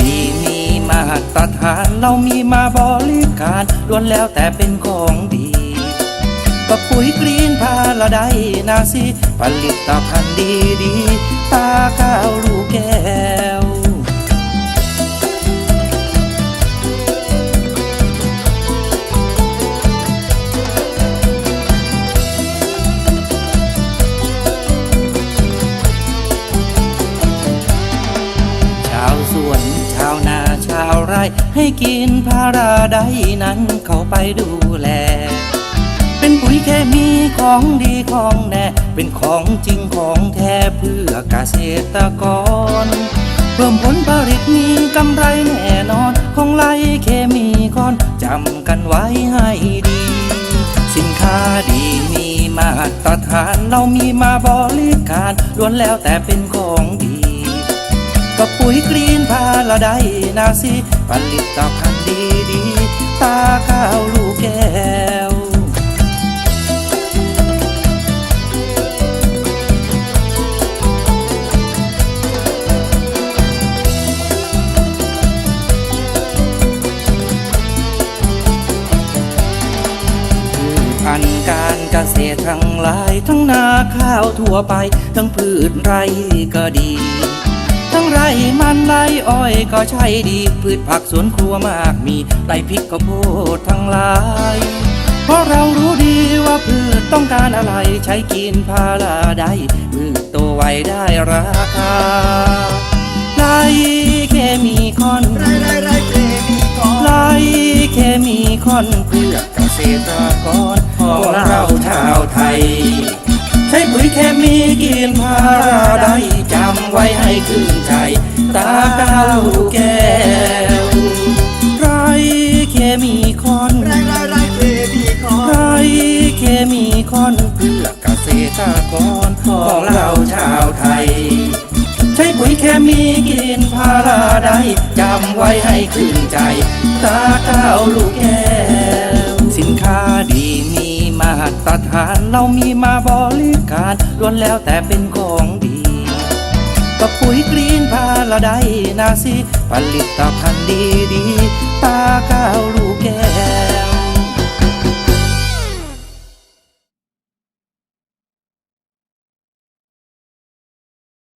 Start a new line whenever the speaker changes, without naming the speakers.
ดีมีมาตรฐานเรามีมาบริการล้วนแล้วแต่เป็นของดีกับปุ๋ยกรีนพาละได้นาซีผลิตภัณฑ์ดีดีตาข้าวลูกแก้วชาวสวนชวนาวไรให้กินพาราไดนั้นเขาไปดูแล เป็นปุ๋ยเคมีของดีของแน่ เป็นของจริงของแท้เพื่อเกษตรกรเพิ่มผลผลิตมีกำไรแน่นอน ของไรเคมีคอนจำกันไว้ให้ดี สินค้าดีมีมาตรฐาน เรามีมาบริการล้วนแล้วแต่เป็นของดี กับปุ๋ยกรีนพาละได้นาซีผลิตภัณฑ์ดีดีตาข้าวลูกแก้วพันการเกษตรทั้งหลายทั้งนาข้าวทั่วไป ทั้งพืชไรก็ดี ไร่มันไร่อ้อยก็ใช่ดี พืชผักสวนครัวมากมีไรพริกข้าวโพดทั้งหลาย เพราะเรารู้ดีว่าพืชต้องการอะไรใช้กินพาราได้พืชโตไวได้ราคาไรเคมีคอน
ไรไรไรเคมีก่อน
ไล่เคมีคอนเพื่อเกษตรกรของเราชาวไทย ใช้ปุ๋ยเคมีกินพาราได้จำไว้ ให้ขึ้นใจ ตาก้าวแก้วไรเคมีคอน
ไรไรไรเคมีก่อน
ไรเคมีคอนเพื่อเกษตรกรของเราชาวไทย ใช้ปุ๋ยเคมีกินพาราได้จำไว้ให้ขึ้นใจ ตาก้าวลูกแก้ว สินค้าดีมีมาตรฐานเรามีมาบริการล้วนแล้วแต่เป็นของดี กับปุ๋ยกรีนพาละได้นาซีผลิตภัณฑ์ดี